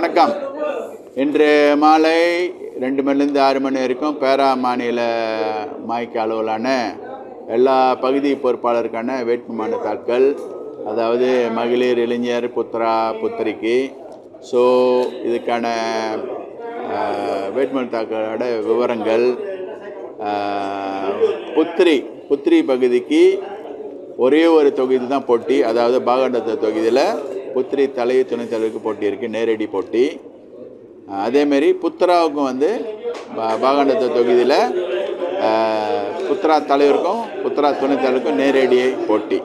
வணக்கம். இன்று மாலை ரெண்டு மணிலேருந்து ஆறு மணி வரைக்கும் பேரா மாநில மாய்க்க அளவிலான எல்லா பகுதி பொறுப்பாளருக்கான வேட்புமனு தாக்கல் அதாவது மகளிர் இளைஞர் புத்ரா புத்திரிக்கு. ஸோ இதுக்கான வேட்புமனு தாக்கலோட விவரங்கள் புத்திரி புத்திரி பகுதிக்கு ஒரே ஒரு தொகுதி தான் போட்டி அதாவது பாகண்டத்த தொகுதியில் புத்திரி தலையை துணைத் தலைவருக்கு போட்டி இருக்குது நேரடி போட்டி. அதேமாரி புத்ராவுக்கும் வந்து பா- தொகுதியில் புத்ரா தலைவருக்கும் புத்ரா துணைத் தலைவருக்கும் நேரடி போட்டி.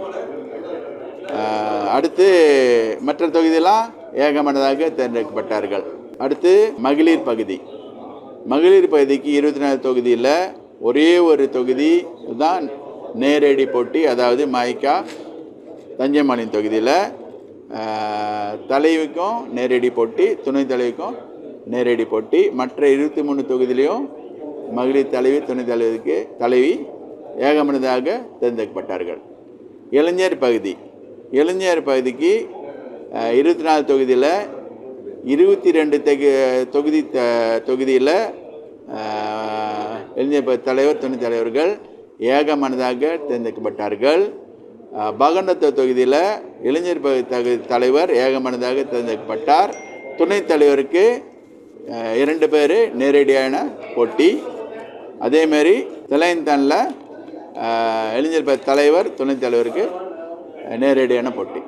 அடுத்து மற்ற தொகுதியெல்லாம் ஏகமனதாக தேர்ந்தெடுக்கப்பட்டார்கள். அடுத்து மகளிர் பகுதி. மகளிர் பகுதிக்கு இருபத்தி நாலு தொகுதியில் ஒரே ஒரு தொகுதி தான் நேரடி போட்டி அதாவது மாய்க்கா தஞ்சை மாநில தொகுதியில். தலைவிக்கும் நேரடி போட்டி துணைத் தலைவிக்கும் நேரடி போட்டி. மற்ற இருபத்தி மூணு தொகுதியிலையும் மகளிர் தலைவி துணைத் தலைவருக்கு தலைவி ஏகமனதாக தேர்ந்தெடுக்கப்பட்டார்கள். இளைஞர் பகுதி. இளைஞர் பகுதிக்கு இருபத்தி நாலு தொகுதியில் இருபத்தி ரெண்டு தொகு தொகுதி த- தொகுதியில் இளைஞர் தலைவர் துணைத் தலைவர்கள் ஏகமனதாக தேர்ந்தெடுக்கப்பட்டார்கள். பகண்டத்த தொகுதியில் இளைஞர் பகுதி தகு தலைவர் ஏகமனதாக தேர்ந்தெடுக்கப்பட்டார். துணைத் தலைவருக்கு இரண்டு பேர் நேரடியான போட்டி. அதேமாரி திளையந்தானில் இளைஞர் தலைவர் துணைத் தலைவருக்கு நேரடியான போட்டி.